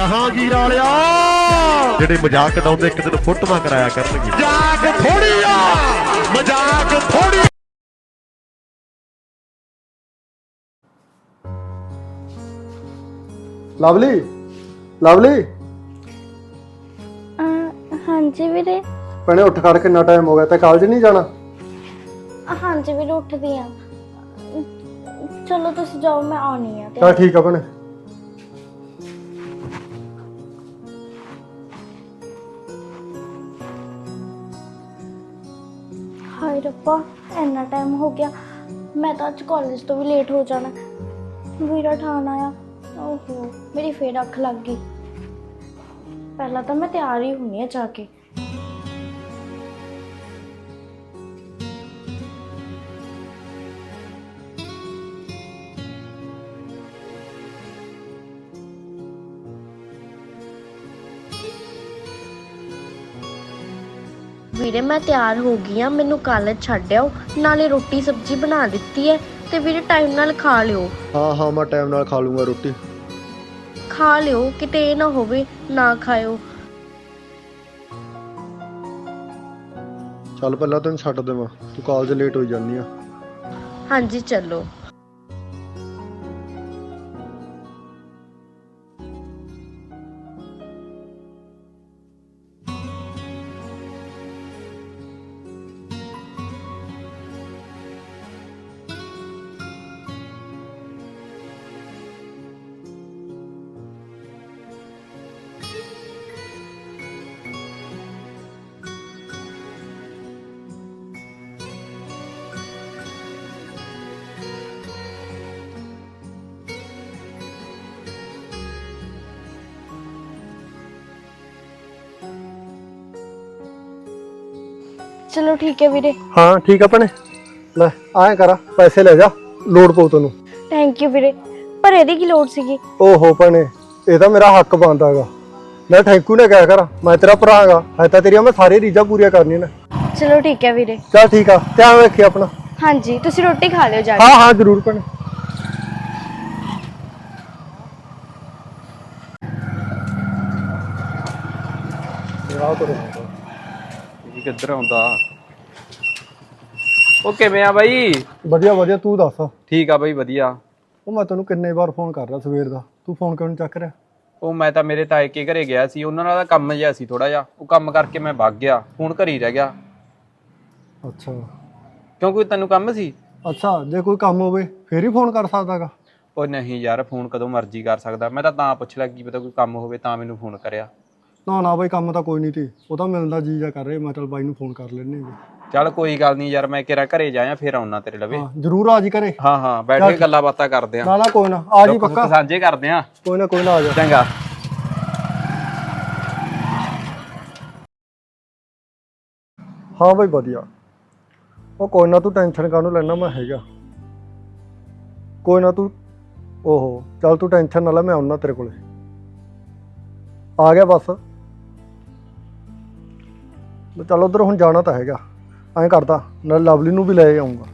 ਜਹਾਂਗੀਰ ਵਾਲਿਆ। ਜਿਹੜੇ ਮਜ਼ਾਕ ਉਡਾਉਂਦੇ ਇੱਕ ਦਿਨ ਫੋਟੋਆਂ ਕਰਾਇਆ ਕਰਨਗੇ। ਮਜ਼ਾਕ ਥੋੜੀ ਆ ਮਜ਼ਾਕ ਥੋੜੀ ਲਵਲੀ ਲਵਲੀ। ਅਹ ਹਾਂਜੀ ਵੀਰੇ। ਭੈਣੇ ਉੱਠ ਖੜ ਕਿੰਨਾ ਟਾਈਮ ਹੋ ਗਿਆ? ਤੇ ਕਾਲਜ ਨਹੀਂ ਜਾਣਾ? ਹਾਂਜੀ ਵੀਰੇ ਉੱਠਦੀ ਆ। ਚਲੋ ਤੁਸੀਂ ਜਾਓ ਮੈਂ ਆਉਣੀ ਆ ਤੇ ਚਲ ਠੀਕ ਆ ਭੈਣੇ। ਹਾਏ ਰੱਬਾ, ਇੰਨਾ ਟਾਈਮ ਹੋ ਗਿਆ। ਮੈਂ ਤਾਂ ਅੱਜ ਕਾਲਜ ਤੋਂ ਵੀ ਲੇਟ ਹੋ ਜਾਣਾ। ਵੀਰਾ ਠਾਣ ਆਇਆ। ਓਹੋ, ਮੇਰੀ ਫੇਰ ਅੱਖ ਲੱਗ ਗਈ। ਪਹਿਲਾਂ ਤਾਂ ਮੈਂ ਤਿਆਰ ਹੀ ਹੁੰਨੀ ਆ ਜਾ ਕੇ। ਵੀਰੇ ਮੈਂ ਤਿਆਰ ਹੋ ਗਈ ਆ ਮੈਨੂੰ ਕਾਲਜ ਛੱਡ ਆਓ। ਨਾਲੇ ਰੋਟੀ ਸਬਜ਼ੀ ਬਣਾ ਦਿੱਤੀ ਹੈ ਤੇ ਵੀਰੇ ਟਾਈਮ ਨਾਲ ਖਾ ਲਿਓ। ਹਾਂ ਹਾਂ ਮੈਂ ਟਾਈਮ ਨਾਲ ਖਾ ਲੂੰਗਾ ਰੋਟੀ। ਖਾ ਲਿਓ ਕਿਤੇ ਇਹ ਨਾ ਹੋਵੇ ਨਾ ਖਾਇਓ। ਚੱਲ ਪਹਿਲਾਂ ਤੈਨੂੰ ਛੱਡ ਦੇਵਾਂ। ਤੂੰ ਕਾਲਜ ਲੇਟ ਹੋਈ ਜਾਂਦੀ ਆ। ਹਾਂਜੀ ਚੱਲੋ। ਚਲੋ ਠੀਕ ਹੈ ਵੀਰੇ। ਹਾਂ ਠੀਕ ਆ ਭੈਣੇ। ਲੈ ਆਏ ਕਰਾ ਪੈਸੇ ਲੈ ਜਾ ਲੋੜ ਪਊ ਤੈਨੂੰ। ਥੈਂਕ ਯੂ ਵੀਰੇ। ਪਰ ਇਹਦੀ ਕੀ ਲੋੜ ਸੀਗੀ? ਓਹੋ ਭੈਣੇ ਇਹ ਤਾਂ ਮੇਰਾ ਹੱਕ ਬਣਦਾ ਹੈਗਾ। ਮੈਂ ਥੈਂਕ ਯੂ ਨਾ ਕਹਿ ਕਰ ਮੈਂ ਤੇਰਾ ਭਰਾ ਹੈਗਾ। ਹੈ ਤਾਂ ਤੇਰੀਆਂ ਮੈਂ ਸਾਰੀ ਰੀਝਾਂ ਪੂਰੀਆਂ ਕਰਨੀਆਂ ਨੇ। ਚਲੋ ਠੀਕ ਹੈ ਵੀਰੇ। ਚੱਲ ਠੀਕ ਆ ਧਿਆਨ ਰੱਖੀ ਆਪਣਾ। ਹਾਂਜੀ ਤੁਸੀਂ ਰੋਟੀ ਖਾ ਲਿਓ ਜਾ ਕੇ। ਹਾਂ ਹਾਂ ਜ਼ਰੂਰ ਭੈਣੇ। ਰਾਹ ਕਰੋ। ਇਹ ਕਿੱਧਰ ਆਉਂਦਾ? ਉਹ ਕਿਵੇਂ ਆ ਬਾਈ? ਵਧੀਆ ਵਧੀਆ ਤੂੰ ਦੱਸ। ਠੀਕ ਆ ਬਾਈ ਵਧੀਆ। ਉਹ ਮੈਂ ਤੈਨੂੰ ਕਿੰਨੇ ਵਾਰ ਫੋਨ ਕਰ ਰਿਹਾ ਸਵੇਰ ਦਾ। ਤੂੰ ਫੋਨ ਕਿਉਂ ਨਹੀਂ ਚੱਕ ਰਿਹਾ? ਉਹ ਮੈਂ ਤਾਂ ਮੇਰੇ ਤਾਏ ਕੇ ਘਰੇ ਗਿਆ ਸੀ। ਉਹਨਾਂ ਨਾਲ ਦਾ ਕੰਮ ਜਿਹਾ ਸੀ ਥੋੜਾ ਜਿਹਾ। ਉਹ ਕੰਮ ਕਰਕੇ ਮੈਂ ਭੱਗ ਗਿਆ। ਫੋਨ ਘਰੇ ਹੀ ਰਹਿ ਗਿਆ। ਅੱਛਾ। ਕਿਉਂ ਕੋਈ ਤੈਨੂੰ ਕੰਮ ਸੀ? ਅੱਛਾ ਜੇ ਕੋਈ ਕੰਮ ਹੋਵੇ ਫੇਰ ਹੀ ਫੋਨ ਕਰ ਸਕਦਾਗਾ ਉਹ ਨਹੀਂ ਯਾਰ ਫੋਨ ਕਦੋਂ ਮਰਜ਼ੀ ਕਰ ਸਕਦਾ। ਮੈਂ ਤਾਂ ਤਾਂ ਪੁੱਛ ਲਿਆ ਕੀ ਪਤਾ ਕੋਈ ਕੰਮ ਹੋਵੇ ਤਾਂ ਮੈਨੂੰ ਫੋਨ ਕਰਿਆ। ਨਾ ਨਾ ਬਾਈ ਕੰਮ ਤਾਂ ਕੋਈ ਨਹੀਂ ਤੇ ਉਹ ਤਾਂ ਮਿਲਦਾ ਜੀ ਜਾ ਕਰ ਰਹੇ ਮੈਂ ਚਲ ਬਾਈ ਨੂੰ ਫੋਨ ਕਰ ਲੈਣੇ ਚੱਲ ਕੋਈ ਗੱਲ ਨਹੀਂ ਯਾਰ ਮੈਂ ਕਿਹੜਾ ਘਰੇ ਜਾਇਆ ਫਿਰ ਆਉਣਾ ਤੇਰੇ ਲਵੇ। ਹਾਂ ਜ਼ਰੂਰ ਆ ਜੀ ਘਰੇ। ਹਾਂ ਹਾਂ ਬੈਠ ਕੇ ਗੱਲਾਂ ਬਾਤਾਂ ਕਰਦੇ ਆ ਨਾ ਨਾ ਕੋਈ ਨਾ ਆ ਜੀ ਪੱਕਾ। ਸਾਂਝੇ ਕਰਦੇ ਆ ਕੋਈ ਨਾ ਕੋਈ ਨਾ ਆ ਜਾ। ਚੰਗਾ। ਹਾਂ ਬਾਈ ਵਧੀਆ। ਉਹ ਕੋਈ ਨਾ ਤੂੰ ਟੈਨਸ਼ਨ ਕਾਹਨੂੰ ਲੈਣਾ ਮੈਂ ਹੈਗਾ। ਕੋਈ ਨਾ ਤੂੰ ਓਹੋ ਚੱਲ ਤੂੰ ਟੈਨਸ਼ਨ ਨਾ ਲੈ ਮੈਂ ਆਉਣਾ ਤੇਰੇ ਕੋਲੇ। ਆ ਗਿਆ ਬਸ। ਮੈਂ ਚੱਲ ਉਧਰ ਹੁਣ ਜਾਣਾ ਤਾਂ ਹੈਗਾ। ਐਂ ਕਰਦਾ ਨਾਲ ਲਵਲੀ ਨੂੰ ਵੀ ਲੈ ਆਉਂਗਾ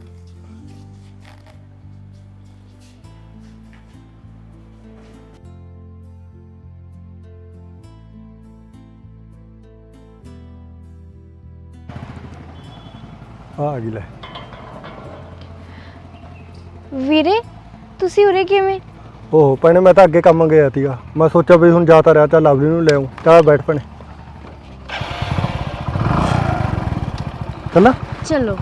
ਆ ਗਈ ਲੈ। ਵੀਰੇ ਤੁਸੀਂ ਉਰੇ ਕਿਵੇਂ? ਓਹ ਭੈਣੇ ਮੈਂ ਤਾਂ ਅੱਗੇ ਕੰਮ ਗਿਆ ਸੀਗਾ। ਮੈਂ ਸੋਚਿਆ ਵੀ ਹੁਣ ਜਾ ਤਾਂ ਰਿਹਾ ਚੱਲ ਲਵਲੀ ਨੂੰ ਲੈ ਆਉਂ ਚੱਲ ਬੈਠ ਭੈਣੇ। ਚੱਲਾਂ ਚਲੋ।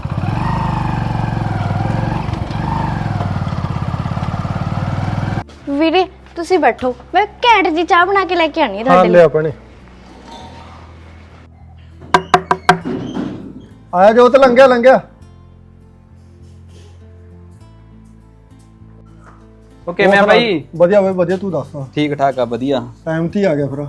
ਵੀਰੇ ਤੁਸੀਂ ਬੈਠੋ। ਮੈਂ ਘੈਂਟ ਜੀ ਚਾਹ ਬਣਾ ਕੇ ਲੈ ਕੇ ਆਣੀ ਹੈ ਹਾਂ ਤੁਹਾਡੇ ਲਈ। ਲਿਆ ਭੈਣੇ ਆਇਆ ਜੋ ਤੇ ਲੰਘਿਆ ਲੰਘਿਆ। ਉਹ ਕਿਵੇਂ ਆ ਬਾਈ। ਵਧੀਆ ਬਈ ਵਧੀਆ ਤੂੰ ਦੱਸ। ਠੀਕ ਠਾਕ ਆ ਵਧੀਆ। ਟਾਈਮ ਤੇ ਹੀ ਆ ਗਿਆ ਫਿਰ।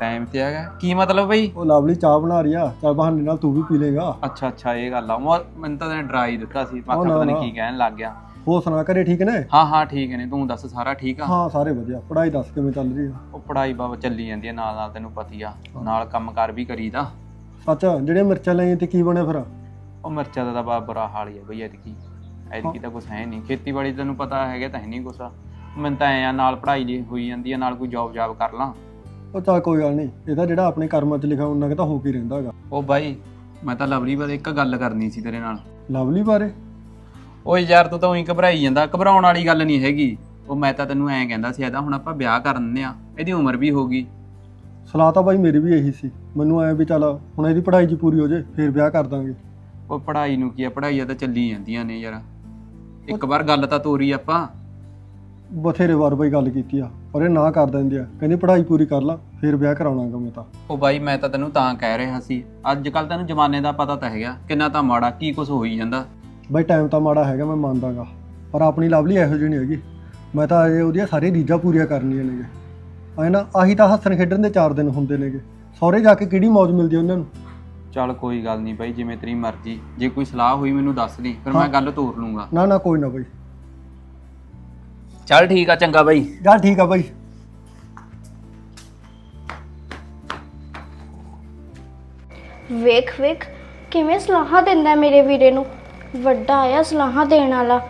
ਟਾਈਮ ਤੇ ਹੈਗਾ। ਕੀ ਮਤਲਬ ਬਾਈ? ਉਹ ਲਵਲੀ ਚਾਹ ਬਣਾ ਰਹੀ ਆ। ਚੱਲ ਬਹਾਨੇ ਨਾਲ ਤੂੰ ਵੀ ਪੀ ਲੇਗਾ। ਅੱਛਾ ਅੱਛਾ ਇਹ ਗੱਲ ਆ। ਮੈਂ- ਮੈਨੂੰ ਤਾਂ ਤੈਨੂੰ ਡਰਾ ਹੀ ਦਿੱਤਾ ਸੀ। ਮੈਂ ਉਹ ਕਿਹਾ ਨਾ, ਪਤਾ ਨਹੀਂ ਨਾ। ਕੀ ਕਹਿਣ ਲੱਗ ਗਿਆ। ਹੋਰ ਸੁਣਾ ਘਰੇ ਠੀਕ ਨੇ? ਹਾਂ ਹਾਂ ਠੀਕ ਨੇ। ਤੂੰ ਦੱਸ ਸਾਰਾ ਠੀਕ ਆ? ਹਾਂ ਸਾਰੇ ਵਧੀਆ। ਪੜ੍ਹਾਈ ਦੱਸ ਕਿਵੇਂ ਚੱਲ ਰਹੀ ਆ? ਉਹ ਪੜਾਈ ਬਾਬਾ ਚੱਲੀ ਜਾਂਦੀ ਹੈ ਨਾਲ ਨਾਲ ਤੈਨੂੰ ਪਤੀ ਆ। ਨਾਲ ਕੰਮਕਾਰ ਵੀ ਕਰੀਦਾ। ਸੱਚ ਜਿਹੜੀਆਂ ਮਿਰਚਾਂ ਲਈਆਂ ਤੇ ਕੀ ਬਣਿਆ ਫਿਰ? ਉਹ ਮਿਰਚਾਂ ਦਾ ਤਾਂ ਬਾ ਬੁਰਾ ਹਾਲ ਹੀ ਹੈ ਬਈ ਐਤਕੀ। ਐਤਕੀ ਤਾਂ ਕੁਛ ਹੈ ਨਹੀਂ ਖੇਤੀਬਾੜੀ ਤੈਨੂੰ ਪਤਾ ਹੈਗਾ ਤਾਂ ਹੈ ਨਹੀਂ ਕੁਛ। ਮੈਨੂੰ ਤਾਂ ਐ ਆ ਨਾਲ ਪੜ੍ਹਾਈ ਲਈ ਹੋਈ ਜਾਂਦੀ ਆ ਨਾਲ ਕੋਈ ਜੌਬ ਜਾਬ ਕਰ ਲਾਂ। ਉਹ ਚੱਲ ਕੋਈ ਗੱਲ ਨਹੀਂ ਇਹਦਾ ਜਿਹੜਾ ਆਪਣੇ ਕਰਮਾਂ 'ਚ ਲਿਖਿਆ ਉਹਨਾਂ ਕਿ ਤਾਂ ਹੋ ਕੇ ਰਹਿੰਦਾ ਹੈਗਾ। ਉਹ ਬਾਈ ਮੈਂ ਤਾਂ ਲਵਲੀ ਬਾਰੇ ਇੱਕ ਗੱਲ ਕਰਨੀ ਸੀ ਤੇਰੇ ਨਾਲ। ਲਵਲੀ ਬਾਰੇ? ਓਏ ਯਾਰ ਤੂੰ ਤਾਂ ਉਹੀ ਘਬਰਾਈ ਜਾਂਦਾ ਘਬਰਾਉਣ ਵਾਲੀ ਗੱਲ ਨਹੀਂ ਹੈਗੀ। ਉਹ ਮੈਂ ਤਾਂ ਤੈਨੂੰ ਐਂ ਕਹਿੰਦਾ ਸੀ ਇਹਦਾ ਹੁਣ ਆਪਾਂ ਵਿਆਹ ਕਰ ਦਿੰਦੇ ਆ ਇਹਦੀ ਉਮਰ ਵੀ ਹੋ ਗਈ। ਸਲਾਹ ਤਾਂ ਬਾਈ ਮੇਰੀ ਵੀ ਇਹੀ ਸੀ ਮੈਨੂੰ ਐ ਵੀ ਚੱਲ ਹੁਣ ਇਹਦੀ ਪੜ੍ਹਾਈ ਜੀ ਪੂਰੀ ਹੋ ਜੇ ਫਿਰ ਵਿਆਹ ਕਰ ਦਾਂਗੇ। ਉਹ ਪੜ੍ਹਾਈ ਨੂੰ ਕੀ ਆ ਪੜ੍ਹਾਈਆਂ ਤਾਂ ਚੱਲੀ ਜਾਂਦੀਆਂ ਨੇ ਯਾਰ। ਇੱਕ ਵਾਰ ਗੱਲ ਤਾਂ ਤੋਰੀ ਆਪਾਂ। ਬਥੇਰੇ ਵਾਰ ਬਾਈ ਗੱਲ ਕੀਤੀ ਆ। ਪਰ ਇਹ ਨਾ ਕਰ ਦਿੰਦੇ ਆ। ਕਹਿੰਦੇ ਪੜ੍ਹਾਈ ਪੂਰੀ ਕਰ ਲਾ ਫਿਰ ਵਿਆਹ ਕਰਾਉਣਾਗਾ ਮੈਂ ਤਾਂ। ਉਹ ਬਾਈ ਮੈਂ ਤਾਂ ਤੈਨੂੰ ਤਾਂ ਕਹਿ ਰਿਹਾ ਸੀ ਅੱਜ ਕੱਲ ਤੈਨੂੰ ਜ਼ਮਾਨੇ ਦਾ ਪਤਾ ਤਾਂ ਹੈਗਾ ਕਿੰਨਾ ਤਾਂ ਮਾੜਾ ਕੀ ਕੁਝ ਹੋਈ ਜਾਂਦਾ। ਬਾਈ ਟਾਈਮ ਤਾਂ ਮਾੜਾ ਹੈਗਾ ਮੈਂ ਮੰਨਦਾਗਾ। ਪਰ ਆਪਣੀ ਲਵਲੀ ਇਹੋ ਜਿਹੀ ਨਹੀਂ ਹੈਗੀ। ਮੈਂ ਤਾਂ ਅਜੇ ਉਹਦੀਆਂ ਸਾਰੀਆਂ ਰੀਝਾਂ ਪੂਰੀਆਂ ਕਰਨੀਆਂ ਨੇਗੇ ਐ ਨਾ ਆਹੀ ਤਾਂ ਹੱਸਣ ਖੇਡਣ ਦੇ 4 ਦਿਨ ਹੁੰਦੇ ਨੇਗੇ। ਸਹੁਰੇ ਜਾ ਕੇ ਕਿਹੜੀ ਮੌਜ ਮਿਲਦੀ ਉਹਨਾਂ ਨੂੰ? ਚੱਲ ਕੋਈ ਗੱਲ ਨਹੀਂ ਬਾਈ ਜਿਵੇਂ ਤੇਰੀ ਮਰਜ਼ੀ। ਜੇ ਕੋਈ ਸਲਾਹ ਹੋਈ ਮੈਨੂੰ ਦੱਸ ਦੀ ਫਿਰ ਮੈਂ ਗੱਲ ਤੋਰ ਲੂੰਗਾ। ਨਾ ਨਾ ਕੋਈ ਨਾ ਬਾਈ। ਚੱਲ ਠੀਕ ਆ ਚੰਗਾ ਬਾਈ। ਚੱਲ ਠੀਕ ਆ ਬਾਈ। ਵੇਖ ਵੇਖ ਕਿਵੇਂ ਸਲਾਹਾਂ ਦਿੰਦਾ ਹੈ ਮੇਰੇ ਵੀਰੇ ਨੂੰ। ਵੱਡਾ ਆਇਆ ਸਲਾਹਾਂ ਦੇਣ ਵਾਲਾ।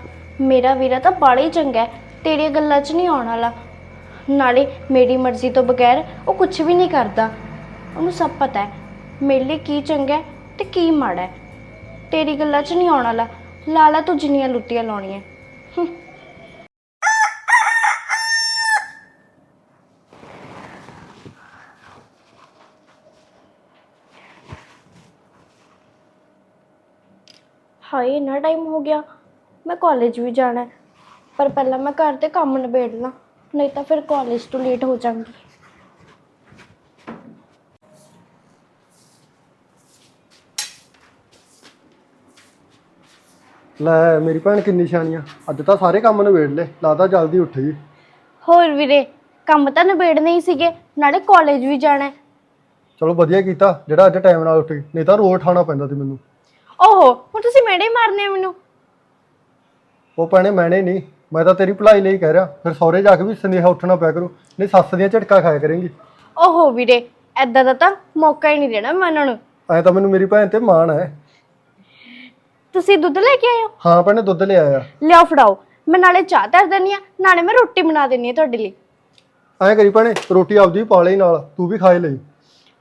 ਮੇਰਾ ਵੀਰਾ ਤਾਂ ਬਾੜਾ ਹੀ ਚੰਗਾ ਹੈ ਤੇਰੀਆਂ ਗੱਲਾਂ 'ਚ ਨਹੀਂ ਆਉਣ ਵਾਲਾ। ਨਾਲੇ ਮੇਰੀ ਮਰਜ਼ੀ ਤੋਂ ਬਗੈਰ ਉਹ ਕੁਝ ਵੀ ਨਹੀਂ ਕਰਦਾ। ਉਹਨੂੰ ਸਭ ਪਤਾ ਹੈ ਮੇਰੇ ਲਈ ਕੀ ਚੰਗਾ ਹੈ ਤੇ ਕੀ ਮਾੜਾ ਹੈ। ਤੇਰੀ ਗੱਲਾਂ 'ਚ ਨਹੀਂ ਆਉਣ ਵਾਲਾ। ਲਾਲਾ ਤੂੰ ਜਿੰਨੀਆਂ ਲੁੱਟੀਆਂ ਲਾਉਣੀਆਂ ਹੂੰ। ਹਾਏ ਇੰਨਾ ਟਾਈਮ ਹੋ ਗਿਆ ਮੈਂ ਕਾਲਜ ਵੀ ਜਾਣਾ ਹੈ। ਪਰ ਪਹਿਲਾਂ ਮੈਂ ਘਰ ਦੇ ਕੰਮ ਨਿਬੇੜ ਲਾਂ ਨਹੀਂ ਤਾਂ ਫਿਰ ਕਾਲਜ ਤੋਂ ਲੇਟ ਹੋ ਜਾਵਾਂਗੀ ਲੈ ਮੇਰੀ ਭੈਣ ਕਿੰਨੀ ਸ਼ਾਨੀਆਂ ਅੱਜ ਤਾਂ ਸਾਰੇ ਕੰਮ ਨਿਬੇੜ ਲਏ ਲਾਦਾ ਜਲਦੀ ਉੱਠ ਗਈ ਹੋਰ ਵੀਰੇ ਕੰਮ ਤਾਂ ਨਿਬੇੜਨੇ ਹੀ ਸੀਗੇ ਨਾਲੇ ਕਾਲਜ ਵੀ ਜਾਣਾ ਹੈ। ਚਲੋ ਵਧੀਆ ਕੀਤਾ ਜਿਹੜਾ ਅੱਜ ਟਾਈਮ ਨਾਲ ਉੱਠ ਗਈ ਨਹੀਂ ਤਾਂ ਰੋਜ਼ ਉਠਾਉਣਾ ਪੈਂਦਾ ਸੀ ਮੈਨੂੰ ਓਹੋ ਹੁਣ ਤੁਸੀਂ ਮੇੜੇ ਮਾਰਨੇ ਆ ਮੈਨੂੰ। ਉਹ ਭੈਣੇ ਮੈਨੇ ਨਹੀਂ। ਮੈਂ ਤਾਂ ਤੇਰੀ ਭਲਾਈ ਲਈ ਕਹਿ ਰਿਹਾ। ਫਿਰ ਸਹੁਰੇ ਜਾ ਕੇ ਵੀ ਸੰਦੇਹਾ ਉੱਠਣਾ ਪਿਆ ਕਰੂ। ਨਹੀਂ ਸੱਸ ਦੀਆਂ ਝਟਕਾ ਖਾਇਆ ਕਰੇਂਗੀ। ਓਹੋ ਵੀਰੇ ਐਦਾਂ ਦਾ ਤਾਂ ਮੌਕਾ ਹੀ ਨਹੀਂ ਦੇਣਾ ਮੈਂ ਉਹਨਾਂ ਨੂੰ। ਐ ਤਾਂ ਮੈਨੂੰ ਮੇਰੀ ਭੈਣ ਤੇ ਮਾਣ ਹੈ। ਤੁਸੀਂ ਦੁੱਧ ਲੈ ਕੇ ਆਏ ਹੋ ਹਾਂ ਭੈਣੇ ਦੁੱਧ ਲਿਆਇਆ ਆ ਲਿਆਓ ਫੜਾਓ। ਮੈਂ ਨਾਲੇ ਚਾਹ ਧਰ ਦਿੰਦੀ ਆ ਨਾਲੇ ਮੈਂ ਰੋਟੀ ਬਣਾ ਦਿੰਦੀ ਆ ਤੁਹਾਡੇ ਲਈ। ਐਂ ਕਰੀ ਭੈਣੇ ਰੋਟੀ ਆਪਦੀ ਪਾ ਲਈ ਨਾਲ। ਤੂੰ ਵੀ ਖਾਏ ਲਈ।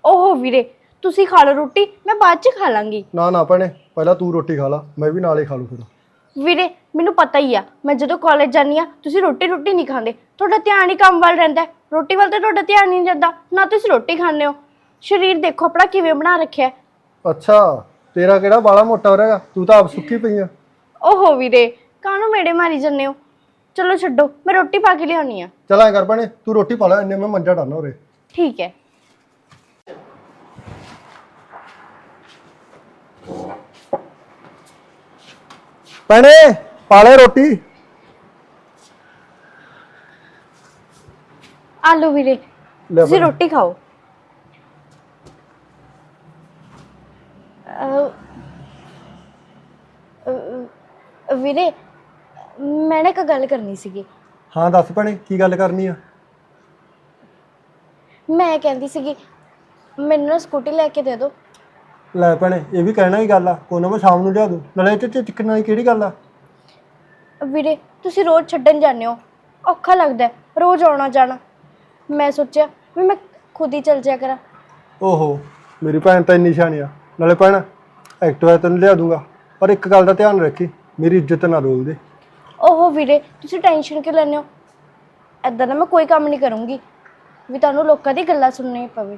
ਓਹੋ ਵੀਰੇ ਤੁਸੀਂ ਖਾ ਲਓ ਰੋਟੀ ਮੈਂ ਬਾਅਦ ਚ ਖਾ ਲਾਂਗੀ। ਨਾ ਨਾ ਭੈਣੇ ਪਹਿਲਾਂ ਤੂੰ ਰੋਟੀ ਖਾ ਲਾ ਮੈਂ ਵੀ ਨਾਲ ਖਾ ਲੂ ਫਿਰ। ਵੀਰੇ ਮੈਨੂੰ ਪਤਾ ਹੀ ਆ ਮੈਂ ਜਦੋਂ ਕਾਲਜ ਜਾਂਦੀ ਆ ਤੁਸੀਂ ਰੋਟੀ ਰੋਟੀ ਨਹੀਂ ਖਾਂਦੇ। ਤੁਹਾਡਾ ਧਿਆਨ ਹੀ ਕੰਮ ਵੱਲ ਰਹਿੰਦਾ ਹੈ। ਰੋਟੀ ਵੱਲ ਤੇ ਤੁਹਾਡਾ ਧਿਆਨ ਨਹੀਂ ਜਾਂਦਾ ਨਾ ਤੁਸੀਂ ਰੋਟੀ ਖਾਂਦੇ ਹੋ। ਸਰੀਰ ਦੇਖੋ ਆਪਣਾ ਕਿਵੇਂ ਬਣਾ ਰੱਖਿਆ ਹੈ। ਅੱਛਾ ਤੇਰਾ ਕਿਹੜਾ ਬਾਲਾ ਮੋਟਾ ਹੋ ਰਿਹਾਗਾ ਤੂੰ ਤਾਂ ਆਪ ਸੁੱਕੀ ਪਈ ਆ। ਓਹੋ ਵੀਰੇ ਕਾਹਨੂੰ ਮੇੜੇ ਮਾਰੀ ਜੰਨੇ ਹੋ? ਚਲੋ ਛੱਡੋ ਮੈਂ ਰੋਟੀ ਪਾ ਕੇ ਲਿਆਉਣੀ ਆ। ਚੱਲ ਐਂ ਕਰ ਭੈਣੇ ਤੂੰ ਰੋਟੀ ਪਾ ਲੈ ਇੰਨੇ ਮੈਂ ਮੰਜਾ ਡਾਣਾ ਉਰੇ। ਠੀਕ ਹੈ। ਭੈਣੇ ਪਾ ਲੈ ਰੋਟੀ। ਆਲੂ ਵੀਰੇ ਲੈ ਤੁਸੀਂ। ਰੋਟੀ ਖਾਓ। ਅਹ, ਅਹ, ਵੀਰੇ ਮੈਂ ਨਾ ਇੱਕ ਗੱਲ ਕਰਨੀ ਸੀਗੀ। ਹਾਂ ਦੱਸ ਭੈਣੇ ਕੀ ਗੱਲ ਕਰਨੀ ਆ? ਮੈਂ ਕਹਿੰਦੀ ਸੀਗੀ ਮੈਨੂੰ ਨਾ ਸਕੂਟੀ ਲੈ ਕੇ ਦੇ ਦਿਓ। ਲੈ ਭੈਣੇ ਇਹ ਵੀ ਕਹਿਣਾ ਹੀ ਗੱਲ ਆ ਕੋਈ ਨਾ ਮੈਂ ਸ਼ਾਮ ਨੂੰ ਲਿਆ ਦੂੰ ਨਾਲੇ ਇਹ ਚ ਚਿਕਨ ਵਾਲੀ ਕਿਹੜੀ ਗੱਲ ਆ? ਵੀਰੇ ਤੁਸੀਂ ਰੋਜ਼ ਛੱਡਣ ਜਾਂਦੇ ਹੋ ਔਖਾ ਲੱਗਦਾ ਹੈ, ਰੋਜ਼ ਆਉਣਾ ਜਾਣਾ। ਮੈਂ ਸੋਚਿਆ ਵੀ ਮੈਂ ਖੁਦ ਹੀ ਚਲ ਜਾਇਆ ਕਰਾਂ। ਓਹੋ ਮੇਰੀ ਭੈਣ ਤਾਂ ਇੰਨੀ ਸਿਆਣੀ ਆ ਨਾਲੇ ਭੈਣ ਐਕਟਿਵਾ ਤੈਨੂੰ ਲਿਆ ਦੂੰਗਾ ਪਰ ਇੱਕ ਗੱਲ ਦਾ ਧਿਆਨ ਰੱਖੀ ਮੇਰੀ ਇੱਜ਼ਤ ਨਾ ਰੋਲ ਦੇ। ਓਹੋ ਵੀਰੇ ਤੁਸੀਂ ਟੈਨਸ਼ਨ ਕਿਉਂ ਲੈਂਦੇ ਹੋ? ਐਦਾਂ ਦਾ ਮੈਂ ਕੋਈ ਕੰਮ ਨਹੀਂ ਕਰੂੰਗੀ ਵੀ ਤੁਹਾਨੂੰ ਲੋਕਾਂ ਦੀ ਗੱਲਾਂ ਸੁਣਨੀ ਪਵੇ।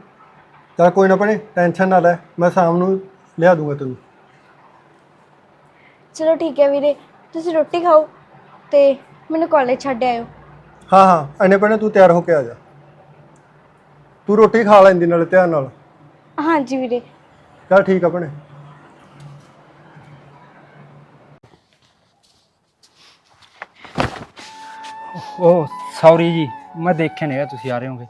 ਚੱਲ ਕੋਈ ਨਾ ਭੈਣੇ ਟੈਨਸ਼ਨ ਨਾ ਲੈ ਮੈਂ ਸ਼ਾਮ ਨੂੰ ਲਿਆ ਦੂੰਗਾ ਤੈਨੂੰ। ਚਲੋ ਠੀਕ ਹੈ ਵੀਰੇ ਤੁਸੀਂ ਰੋਟੀ ਖਾਓ ਤੇ ਮੈਨੂੰ ਕਾਲਜ ਛੱਡ ਆਇਓ। ਹਾਂ ਹਾਂ ਐਨੇ ਭੈਣੇ ਤੂੰ ਤਿਆਰ ਹੋ ਕੇ ਆ ਜਾ। ਤੂੰ ਰੋਟੀ ਖਾ ਲੈਂਦੀ ਨਾਲੇ ਧਿਆਨ ਨਾਲ। ਹਾਂਜੀ ਵੀਰੇ। ਚੱਲ ਠੀਕ ਆ ਭੈਣੇ। ਓਹ ਸੌਰੀ ਜੀ ਮੈਂ ਦੇਖਿਆ ਨਹੀਂ ਤੁਸੀਂ ਆ ਰਹੇ ਹੋਗੇ।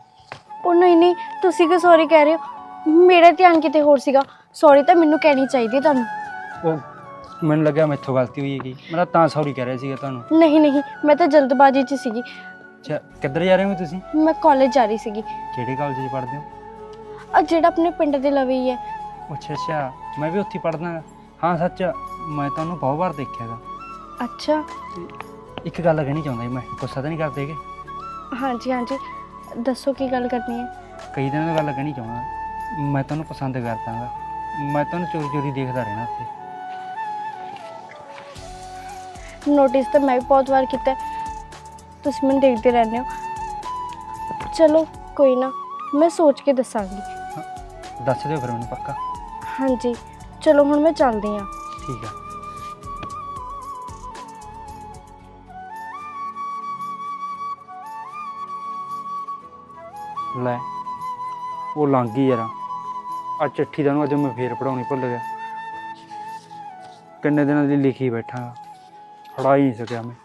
ਉਹ ਨਹੀਂ ਨਹੀਂ ਤੁਸੀਂ ਕਿ ਸੌਰੀ ਕਹਿ ਰਹੇ ਹੋ? ਮੇਰਾ ਧਿਆਨ ਕਿਤੇ ਹੋਰ ਸੀਗਾ। ਸੌਰੀ ਤਾਂ ਮੈਨੂੰ ਕਹਿਣੀ ਚਾਹੀਦੀ ਹੈ ਤੁਹਾਨੂੰ। ਉਹ ਮੈਨੂੰ ਲੱਗਿਆ ਮੈਥੋਂ ਗਲਤੀ ਹੋਈ ਹੈਗੀ। ਮੈਂ ਤਾਂ ਤਾਂ ਸੌਰੀ ਕਹਿ ਰਿਹਾ ਸੀਗਾ ਤੁਹਾਨੂੰ। ਨਹੀਂ ਨਹੀਂ ਮੈਂ ਤਾਂ ਜਲਦਬਾਜ਼ੀ 'ਚ ਸੀਗੀ। ਅੱਛਾ ਕਿੱਧਰ ਜਾ ਰਹੇ ਹੋ ਤੁਸੀਂ? ਮੈਂ ਕਾਲਜ ਜਾ ਰਹੀ ਸੀਗੀ। ਕਿਹੜੇ ਕਾਲਜ 'ਚ ਪੜ੍ਹਦੇ ਹੋ? ਆ ਜਿਹੜਾ ਆਪਣੇ ਪਿੰਡ ਦੇ ਲਵੇ ਹੀ ਹੈ। ਅੱਛਾ ਅੱਛਾ ਮੈਂ ਵੀ ਉੱਥੇ ਪੜ੍ਹਦਾ ਹਾਂ। ਸੱਚ ਮੈਂ ਤੁਹਾਨੂੰ ਬਹੁਤ ਵਾਰ ਦੇਖਿਆਗਾ ਅੱਛਾ। ਇੱਕ ਗੱਲ ਕਹਿਣੀ ਚਾਹੁੰਦਾ ਮੈਂ ਗੁੱਸਾ ਤਾਂ ਨਹੀਂ ਕਰਦੇਗੇ ਹਾਂਜੀ ਹਾਂਜੀ। ਦੱਸੋ ਕੀ ਗੱਲ ਕਰਨੀ ਹੈ? ਕਈ ਦਿਨਾਂ ਤੋਂ ਗੱਲ ਕਹਿਣੀ ਚਾਹੁੰਦਾ। ਮੈਂ ਤੁਹਾਨੂੰ ਪਸੰਦ ਕਰਦਾਗਾ। ਮੈਂ ਤੁਹਾਨੂੰ ਚੋਰੀ ਚੋਰੀ ਦੇਖਦਾ ਰਹਿਣਾ ਉੱਥੇ। ਨੋਟਿਸ ਤਾਂ ਮੈਂ ਵੀ ਬਹੁਤ ਵਾਰ ਕੀਤਾ। ਹੈ। ਤੁਸੀਂ ਮੈਨੂੰ ਦੇਖਦੇ ਰਹਿੰਦੇ ਹੋ। ਚਲੋ ਕੋਈ ਨਾ। ਮੈਂ ਸੋਚ ਕੇ ਦੱਸਾਂਗੀ। ਦੱਸ ਦਿਓ ਫਿਰ ਮੈਨੂੰ ਪੱਕਾ। ਹਾਂਜੀ। ਚਲੋ ਹੁਣ ਮੈਂ ਚੱਲਦੀ ਹਾਂ। ਠੀਕ ਆ। ਲੈ ਉਹ ਲੰਘ ਗਈ ਯਾਰ ਆ ਚਿੱਠੀ ਦਾ ਨੂੰ ਅੱਜ ਮੈਂ ਫੇਰ ਪੜਾਉਣੀ ਭੁੱਲ ਗਿਆ। ਕਿੰਨੇ ਦਿਨਾਂ ਦੀ ਲਿਖੀ ਬੈਠਾ ਫੜਾ ਹੀ ਨਹੀਂ ਸਕਿਆ ਮੈਂ।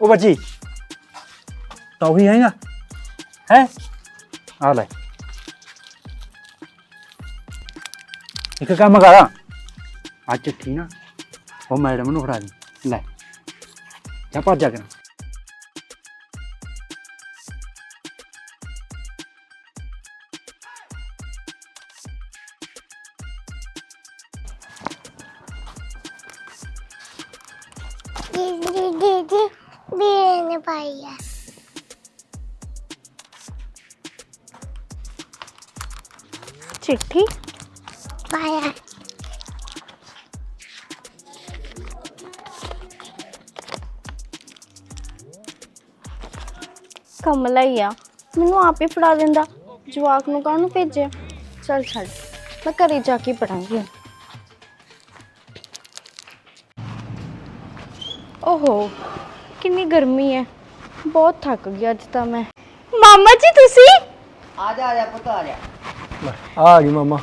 ਉਹ ਬੱਚੀ, ਤਾਂ ਵੀ ਆਏਗਾ? ਹੈ? ਆ ਲੈ। ਇੱਕ ਕੰਮ ਕਰਾਂ। ਆ ਚਿੱਠੀ ਨਾ, ਉਹ ਮੈਡਮ ਨੂੰ ਫੜਾ ਦੇ। ਜਾ ਭੱਜ ਜਾ ਕੇ ਦੀਦੀ ਦੀਦੀ ਵੀਰੇ ਨੇ ਕਮਲਾ ਹੀ ਆ। ਮੈਨੂੰ ਆਪ ਹੀ ਫੜਾ ਦਿੰਦਾ। ਜਵਾਕ ਨੂੰ ਕਾਹਨੂੰ ਭੇਜਿਆ ਚੱਲ ਛੱਡ। ਮੈਂ ਘਰੇ ਜਾ ਕੇ ਪੜਾਂਗੀ ਓਹੋ ਕਿੰਨੀ ਗਰਮੀ ਹੈ ਬਹੁਤ ਥੱਕ ਗਈ ਅੱਜ ਤਾਂ ਮੈਂ। ਮਾਮਾ ਜੀ ਤੁਸੀਂ? ਆ ਜਾ ਆ ਜਾ ਪੁੱਤ ਆ ਜਾ। ਲੈ, ਆ ਆ ਗਈ ਮਾਮਾ।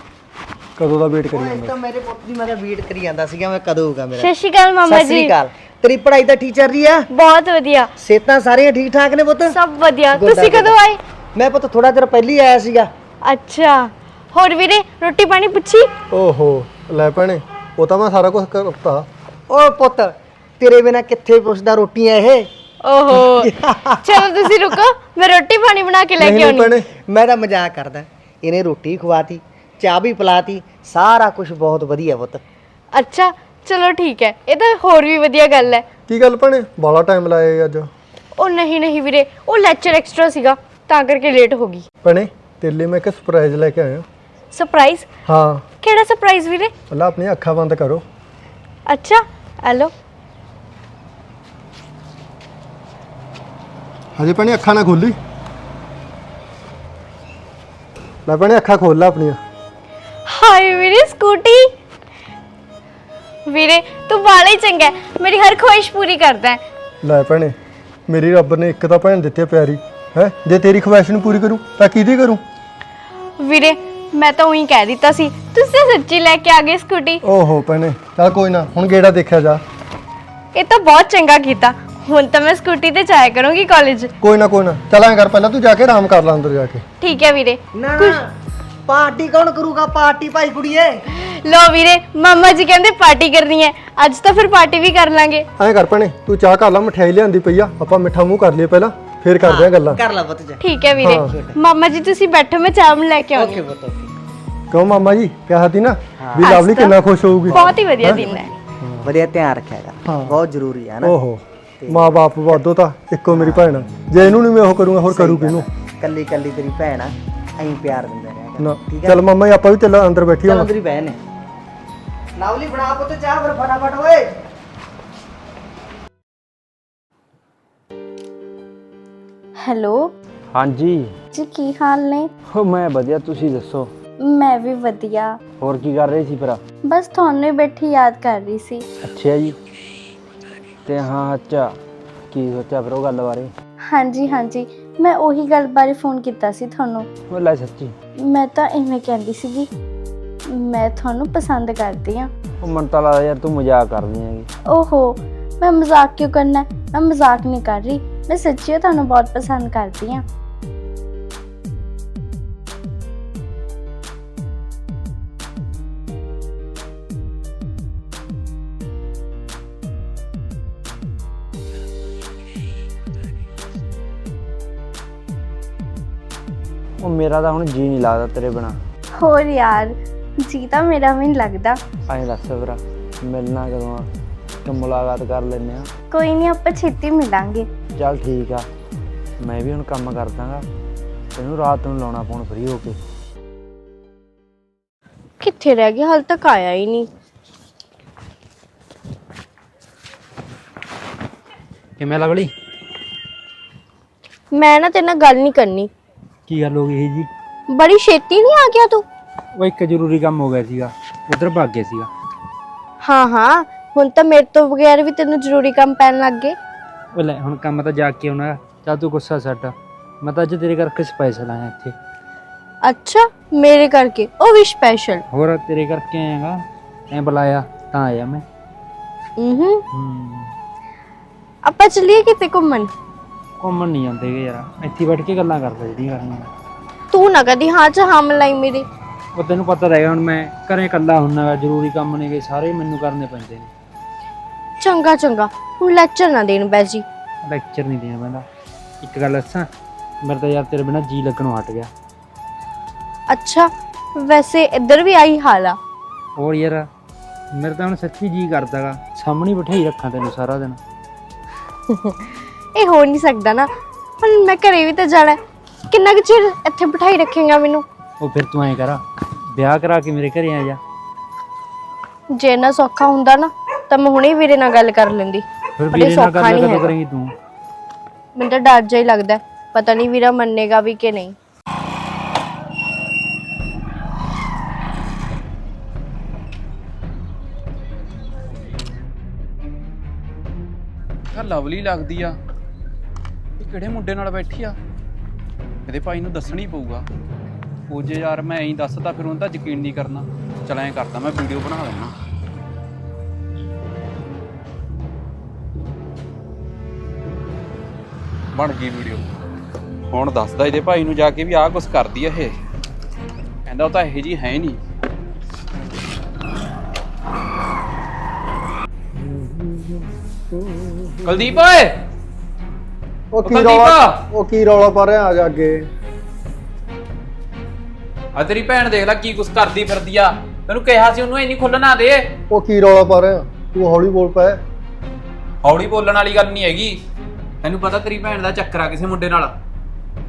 ਕਦੋਂ ਦਾ ਵੇਟ ਕਰੀ ਜਾਂਦਾ? ਤਾਂ ਮੇਰੇ ਪੁੱਤ ਦੀ ਮੈਂ ਤਾਂ ਵੇਟ ਕਰੀ ਜਾਂਦਾ ਸੀਗਾ ਮੈਂ ਕਦੋਂ ਹੋਊਗਾ ਮੇਰਾ? ਸਤਿ ਸ਼੍ਰੀ ਅਕਾਲ ਮਾਮਾ ਸਤਿ ਸ੍ਰੀ ਜੀ। ਅਕਾਲ। ਤੇਰੀ ਪੜ੍ਹਾਈ ਤਾਂ ਠੀਕ ਚੱਲ ਰਹੀ ਆ। ਬਹੁਤ ਵਧੀਆ। ਸਿਹਤਾਂ ਸਾਰੀਆਂ ਠੀਕ ਠਾਕ ਨੇ ਪੁੱਤ? ਸਭ ਵਧੀਆ। ਗੁੱਡ ਤੁਸੀਂ ਕਦੋਂ। ਆਏ? ਮੈਂ ਪੁੱਤ ਥੋੜਾ ਚਿਰ ਪਹਿਲੀ ਆਇਆ ਸੀਗਾ। ਅੱਛਾ। ਹੋਰ ਵੀਰੇ ਰੋਟੀ ਪਾਣੀ ਪੁੱਛੀ? ਓਹੋ ਲੈ ਭੈਣੇ ਉਹ ਤਾਂ ਮੈਂ ਸਾਰਾ ਕੁਝ ਕਰਤਾ। ਓ ਪੁੱਤ ਤੇਰੇ ਬਿਨਾ ਕਿੱਥੇ ਪੁੱਛਦਾ ਰੋਟੀਆਂ ਇਹ? ਓਹੋ। ਚਲੋ ਤੁਸੀਂ ਰੁਕੋ ਮੈਂ ਰੋਟੀ ਪਾਣੀ ਬਣਾ ਕੇ ਲੈ ਕੇ ਆਉਣੀ। ਭੈਣੇ। ਮੈਂ ਤਾਂ ਮਜ਼ਾਕ ਕਰਦਾ। ਇਹਨੇ ਰੋਟੀ ਖਵਾਤੀ ਚਾਹ ਵੀ ਪਿਲਾਤੀ ਸਾਰਾ ਕੁਝ ਬਹੁਤ ਵਧੀਆ ਪੁੱਤ। ਅੱਛਾ ਚਲੋ ਠੀਕ ਹੈ ਇਹ ਤਾਂ ਹੋਰ ਵੀ ਵਧੀਆ ਗੱਲ ਹੈ। ਕੀ ਗੱਲ ਭੈਣੇ? ਬਾਲਾ ਟਾਈਮ ਲਾਇਆ ਅੱਜ। ਉਹ ਨਹੀਂ ਨਹੀਂ ਵੀਰੇ ਉਹ ਲੈਕਚਰ ਐਕਸਟਰਾ ਸੀਗਾ ਤਾਂ ਕਰਕੇ ਲੇਟ ਹੋ ਗਈ। ਭੈਣੇ ਤੇਰੇ ਲਈ ਮੈਂ ਇੱਕ ਸਰਪ੍ਰਾਈਜ਼ ਲੈ ਕੇ ਆਇਆ। ਸਰਪ੍ਰਾਈਜ਼ ਹਾਂ। ਕਿਹੜਾ ਸਰਪ੍ਰਾਈਜ਼ ਵੀਰੇ? ਪਹਿਲਾਂ ਆਪਣੀਆਂ ਅੱਖਾਂ ਬੰਦ ਕਰੋ। ਅੱਛਾ ਹੈਲੋ ਹਜੇ ਭੈਣੇ ਅੱਖਾਂ ਨਾ ਖੋਲੀ। ਲੈ ਭੈਣੇ ਅੱਖਾਂ ਖੋਲ ਲੈ ਆਪਣੀਆਂ। ਹਾਏ ਵੀਰੇ ਸਕੂਟੀ ਵੀਰੇ ਤੂੰ ਬਾਲਾ ਹੀ ਚੰਗਾ ਹੈ। ਮੇਰੀ ਹਰ ਖੁਆਇਸ਼ ਪੂਰੀ ਕਰਦਾ ਹੈ। ਲੈ ਭੈਣੇ ਮੇਰੀ ਰੱਬ ਨੇ ਇੱਕ ਤਾਂ ਭੈਣ ਦਿੱਤੀ ਆ ਪਿਆਰੀ ਹੈ? ਜੇ ਤੇਰੀ ਖੁਆਇਸ਼ ਨੂੰ ਪੂਰੀ ਕਰੂੰ ਤਾਂ ਕਿਹਦੀ ਕਰੂੰ? ਵੀਰੇ ਮੈਂ ਤਾਂ ਉਹੀ ਕਹਿ ਦਿੱਤਾ ਸੀ ਤੁਸੀਂ ਸੱਚੀ ਲੈ ਕੇ ਆ ਗਏ ਸਕੂਟੀ? ਓਹੋ ਭੈਣੇ ਚੱਲ ਕੋਈ ਨਾ ਹੁਣ ਗੇੜਾ ਦੇਖਿਆ ਜਾ। ਇਹ ਤਾਂ ਬਹੁਤ ਚੰਗਾ ਕੀਤਾ। ਹੁਣ ਤਾਂ ਮੈਂ ਸਕੂਟੀ ਤੇ ਜਾਇਆ ਕਰੂੰਗੀ ਕਾਲਜ ਕੋਈ ਨਾ ਕੋਈ ਨਾ ਚੱਲ ਐਂ ਕਰ ਪਹਿਲਾਂ ਤੂੰ ਜਾ ਕੇ ਆਰਾਮ ਕਰ ਲੈ ਅੰਦਰ ਜਾ ਕੇ। ਠੀਕ ਹੈ ਵੀਰੇ। ਨਾ ਨਾ ਪਾਰਟੀ ਕੌਣ ਕਰੂਗਾ? ਪਾਰਟੀ ਭਾਈ ਕੁੜੀਏ। ਲੋ ਵੀਰੇ ਮਾਮਾ ਜੀ ਕਹਿੰਦੇ ਪਾਰਟੀ ਕਰਨੀ ਹੈ। ਅੱਜ ਤਾਂ ਫਿਰ ਪਾਰਟੀ ਵੀ ਕਰ ਲਾਂਗੇ। ਐਂ ਕਰ ਭੈਣੇ ਤੂੰ ਚਾਹ ਕਰ ਲੈ ਮਠਿਆਈ ਲਿਆਂਦੀ ਪਈ ਆ। ਆਪਾਂ ਮਿੱਠਾ ਮੂੰਹ ਕਰ ਲਈਏ ਪਹਿਲਾਂ ਫੇਰ ਕਰਦੇ ਆ ਗੱਲਾਂ। ਕਰ ਲੈ ਪੁੱਤ ਜਾ। ਠੀਕ ਹੈ ਵੀਰੇ। ਮਾਮਾ ਜੀ ਤੁਸੀਂ ਬੈਠੋ ਮੈਂ ਚਾਹ ਲੈ ਕੇ ਆਉਂਦੀ ਓਕੇ ਪੁੱਤ ਓਕੇ। ਕਿਉਂ ਮਾਮਾ ਜੀ? ਕਿਹਾ ਸੀ ਨਾ ਵੀ ਅੱਜ ਲਵਲੀ ਤਾਂ ਕਿੰਨਾ ਖੁਸ਼ ਹੋਊਗੀ। ਬਹੁਤ ਹੀ ਵਧੀਆ ਦਿਨ ਹੈ। ਵਧੀਆ ਧਿਆਨ ਰੱਖਿਆ ਕਰ। ਹਾਂ। ਬਹੁਤ ਜ਼ਰੂਰੀ ਹੈ ਨਾ। ਓਹੋ। ਮਾਂ-ਬਾਪ ਵਾਦੋ ਤਾਂ ਇੱਕੋ ਮੇਰੀ ਭੈਣ ਆ। ਜੇ ਇਹਨੂੰ ਨਹੀਂ ਮੈਂ ਉਹ ਕਰੂੰਗਾ ਹੋਰ ਕਰੂ ਕਿਹਨੂੰ? ਕੱਲੀ ਕੱਲੀ ਤੇਰੀ ਭੈਣ ਆ। ਐਂ ਪਿਆਰ ਦਿੰਦਾ ਨਾ ਠੀਕ ਹੈ? ਚੱਲ ਮਾਮਾ ਜੀ ਆਪਾਂ ਵੀ ਚੱਲ ਅੰਦਰ ਬੈਠੀ ਚੱਲ ਹਾਂ। ਅੰਦਰ ਹੀ ਬਹਿ ਨੇ ਲਾਵਲੀ ਬਣਾ ਪੁੱਤ ਚਾਹ ਫਿਰ ਫਟਾਫਟ ਓਏ। ਹੈਲੋ? ਹਾਂਜੀ। ਜੀ ਕੀ ਹਾਲ ਨੇ? ਹੋ ਮੈਂ ਵਧੀਆ ਤੁਸੀਂ ਦੱਸੋ? ਮੈਂ ਵੀ ਵਧੀਆ। ਹੋਰ ਕੀ ਕਰ ਰਹੇ ਸੀ ਭਰਾ? ਬਸ ਤੁਹਾਨੂੰ ਹੀ ਬੈਠੀ ਯਾਦ ਕਰ ਰਹੀ ਸੀ। ਅੱਛਾ ਜੀ। ਤੇ ਹਾਂ ਅੱਛਾ। ਕੀ ਸੋਚਿਆ ਫਿਰ ਉਹ ਗੱਲ ਬਾਰੇ? ਹਾਂਜੀ ਹਾਂਜੀ। ਮੈਂ ਉਹੀ ਗੱਲ ਬਾਰੇ ਫੋਨ ਕੀਤਾ ਸੀ ਤੁਹਾਨੂੰ। ਉਹ ਲੈ ਸੱਚੀ। ਮੈਂ ਤਾਂ ਇਵੇਂ ਕਹਿੰਦੀ ਸੀਗੀ ਮੈਂ ਤੁਹਾਨੂੰ ਪਸੰਦ ਕਰਦੀ ਆ ਉਹ ਮਨ ਤਾਂ ਲੱਗਦਾ ਯਾਰ ਤੂੰ ਮਜ਼ਾਕ ਕਰਦੀ ਹੈਗੀ। ਓਹੋ ਮੈਂ ਮਜ਼ਾਕ ਕਿਉਂ ਕਰਨਾ? ਮੈਂ ਮਜ਼ਾਕ ਨਹੀਂ ਕਰ ਰਹੀ। ਮੈਂ ਸੱਚੀ ਓ ਤੁਹਾਨੂੰ ਬਹੁਤ ਪਸੰਦ ਕਰਦੀ ਆ ਉਹ ਮੇਰਾ ਤਾਂ ਹੁਣ ਜੀ ਨਹੀਂ ਲੱਗਦਾ ਤੇਰੇ ਬਿਨਾ। ਹੋਰ ਯਾਰ ਜੀ ਤਾਂ ਮੇਰਾ ਵੀ ਨਹੀਂ ਲੱਗਦਾ। ਐਂ ਦੱਸ ਭਰਾ ਮਿਲਣਾ ਕਦੋਂ ਆ? ਮੁਲਾਕਾਤ ਕਰ ਲੈਨੇ ਆ ਕੋਈ ਨਹੀਂ ਆਪਾਂ ਛੇਤੀ ਮਿਲਾਂਗੇ। ਚੱਲ ਠੀਕ ਆ। ਮੈਂ ਵੀ ਹੁਣ ਕੰਮ ਕਰਦਾਗਾ। ਤੈਨੂੰ ਰਾਤ ਨੂੰ ਲਾਉਣਾ ਫੋਨ ਫ੍ਰੀ ਹੋ ਕੇ। ਕਿੱਥੇ ਰਹਿ ਗਿਆ? ਹਾਲ ਤੱਕ ਆਇਆ ਹੀ ਨਹੀਂ। ਕਿਵੇਂ ਲਵਲੀ? ਮੈਂ ਨਾ ਤੇਰੇ ਨਾਲ ਗੱਲ ਨਹੀਂ ਕਰਨੀ। ਕੀ ਗੱਲ ਹੋ ਗਈ ਜੀ? ਬੜੀ ਛੇਤੀ ਨਹੀਂ ਆ ਗਿਆ ਤੂੰ? ਉਹ ਇੱਕ ਜ਼ਰੂਰੀ ਕੰਮ ਹੋ ਗਿਆ ਸੀਗਾ ਉਧਰ ਭੱਗ ਗਿਆ ਸੀਗਾ। ਹਾਂ ਹਾਂ ਹੁਣ ਤਾਂ ਮੇਰੇ ਤੋਂ ਬਗੈਰ ਵੀ ਤੈਨੂੰ ਜ਼ਰੂਰੀ ਕੰਮ ਪੈਣ ਲੱਗ ਗਏ। ਉਹ ਲੈ ਹੁਣ ਕੰਮ ਤਾਂ ਜਾ ਕੇ ਆਉਣਾ ਚੱਲ ਤੂੰ ਗੁੱਸਾ ਛੱਡ। ਮੈਂ ਤਾਂ ਅੱਜ ਤੇਰੇ ਕਰਕੇ ਸਪੈਸ਼ਲ ਆਇਆ ਇੱਥੇ। ਅੱਛਾ ਮੇਰੇ ਕਰਕੇ ਉਹ ਵੀ ਸਪੈਸ਼ਲ ਹੋਰ ਤੇਰੇ ਕਰਕੇ ਆਇਆਗਾ ਐ ਬੁਲਾਇਆ ਤਾਂ ਆਇਆ ਮੈਂ। ਹੂੰ। ਹੂੰ। ਆਪਾਂ ਚੱਲੀਏ ਕਿਤੇ ਘੁੰਮਣ? ਘੁੰਮਣ ਨਹੀਂ ਜਾਂਦੇ ਗੇ ਯਾਰ। ਇੱਥੇ ਬੈਠ ਕੇ ਗੱਲਾਂ ਕਰਦਾ ਜਿਹੜੀਆਂ ਕਰਨੀਆਂ ਤੂੰ ਨਾ ਕਦੀ ਹਾਂ ਚ ਹਾਂ ਮਲਾਈ ਮੇਰੇ। ਉਹ ਤੈਨੂੰ ਪਤਾ ਰਹੇਗਾ ਹੁਣ ਮੈਂ ਘਰੇ ਇਕੱਲਾ ਹੁੰਨਾ ਗਾ ਜ਼ਰੂਰੀ ਕੰਮ ਨੇਗੇ ਸਾਰੇ ਮੈਨੂੰ ਕਰਨੇ ਪੈਂਦੇ ਨੇ। ਚੰਗਾ ਚੰਗਾ। ਹੁਣ ਲੈਕਚਰ ਨਾ ਦੇਣ ਬੈ ਜੀ। ਲੈਕਚਰ ਨਹੀਂ ਦੇਣਾ ਪੈਂਦਾ। ਇੱਕ ਗੱਲ ਦੱਸਾਂ ਮੇਰੇ ਤਾਂ ਯਾਰ ਤੇਰੇ ਬਿਨਾ ਜੀ ਲੱਗਣੋਂ ਹਟ ਗਿਆ। ਅੱਛਾ ਵੈਸੇ ਇੱਧਰ ਵੀ ਆਈ ਹਾਲ ਆ। ਹੋਰ ਯਾਰ ਮੇਰੇ ਤਾਂ ਹੁਣ ਸੱਚੀ ਜੀ ਕਰਦਾਗਾ ਸਾਹਮਣੇ ਬਿਠਾਈ ਰੱਖਾਂ ਤੈਨੂੰ ਸਾਰਾ ਦਿਨ। ਇਹ ਹੋ ਨਹੀਂ ਸਕਦਾ ਨਾ। ਹੁਣ ਮੈਂ ਘਰੇ ਵੀ ਤਾਂ ਜਾਣਾ ਹੈ। ਕਿੰਨਾ ਕੁ ਚਿਰ ਇੱਥੇ ਬਿਠਾਈ ਰੱਖੇਗਾ ਮੈਨੂੰ? ਉਹ ਫਿਰ ਤੂੰ ਐਂ ਕਰ ਵਿਆਹ ਕਰਾ ਕੇ ਮੇਰੇ ਘਰੇ ਆ ਜਾ। ਜੇ ਇੰਨਾ ਸੌਖਾ ਹੁੰਦਾ ਨਾ ਤਾਂ ਮੈਂ ਹੁਣੇ ਵੀਰੇ ਨਾਲ ਗੱਲ ਕਰ ਲੈਂਦੀ। ਫਿਰ ਪਰ ਇਹ ਵੀਰੇ ਨਾਲ ਸੌਖਾ ਗੱਲ ਨਹੀਂ ਕਦੋਂ ਹੈਗਾ। ਕਰੇਂਗੀ ਤੂੰ? ਮੈਨੂੰ ਤਾਂ ਡਰ ਜਿਹਾ ਹੀ ਲੱਗਦਾ ਹੈ। ਪਤਾ ਨਹੀਂ ਵੀਰਾ ਮੰਨੇਗਾ ਵੀ ਕਿ ਨਹੀਂ। ਆ ਲਵਲੀ ਲੱਗਦੀ ਆ। ਕਿਹੜੇ ਮੁੰਡੇ ਨਾਲ ਬੈਠੀ ਆ? ਇਹਦੇ ਭਾਈ ਨੂੰ ਦੱਸਣੀ ਪਊਗਾ। ਉਹ ਜੇ ਯਾਰ ਮੈਂ ਐਂ ਦੱਸਦਾ, ਫਿਰ ਉਹਨੂੰ ਤਾਂ ਯਕੀਨ ਨਹੀਂ ਕਰਨਾ। ਚਲ ਐਂ ਕਰਦਾ, ਮੈਂ ਵੀਡੀਓ ਬਣਾ ਲੈਣਾ ਬਣ ਗਈ ਵੀਡੀਓ ਹੁਣ ਦੱਸਦਾ ਇਹਦੇ ਭਾਈ ਨੂੰ ਜਾ ਕੇ ਵੀ ਆਹ ਕੁਛ ਕਰਦੀ ਆ ਇਹ। ਕਹਿੰਦਾ ਉਹ ਤਾਂ ਇਹੋ ਜੀ ਹੈ ਨਹੀਂ। ਕੁਲਦੀਪ ਓਏ! ਉਹ ਕੀ! ਰੌਲਾ ਉਹ ਕੀ ਰੌਲਾ ਪਾ ਰਿਹਾ ਆ ਜਾ ਅੱਗੇ? ਆ ਤੇਰੀ ਭੈਣ ਦੇਖ ਲੈ ਕੀ ਕੁਛ ਕਰਦੀ ਫਿਰਦੀ ਆ। ਤੈਨੂੰ ਕਿਹਾ ਸੀ ਉਹਨੂੰ ਇੰਨੀ ਖੁੱਲਣਾ ਦੇ। ਉਹ ਕੀ ਰੌਲਾ ਪਾ ਰਿਹਾ? ਤੂੰ ਹੌਲੀ ਬੋਲ ਪੈ। ਹੌਲੀ ਬੋਲਣ ਵਾਲੀ ਗੱਲ ਨਹੀਂ ਹੈਗੀ। ਤੈਨੂੰ ਪਤਾ ਤੇਰੀ ਭੈਣ ਦਾ ਚੱਕਰ ਆ ਕਿਸੇ ਮੁੰਡੇ ਨਾਲ।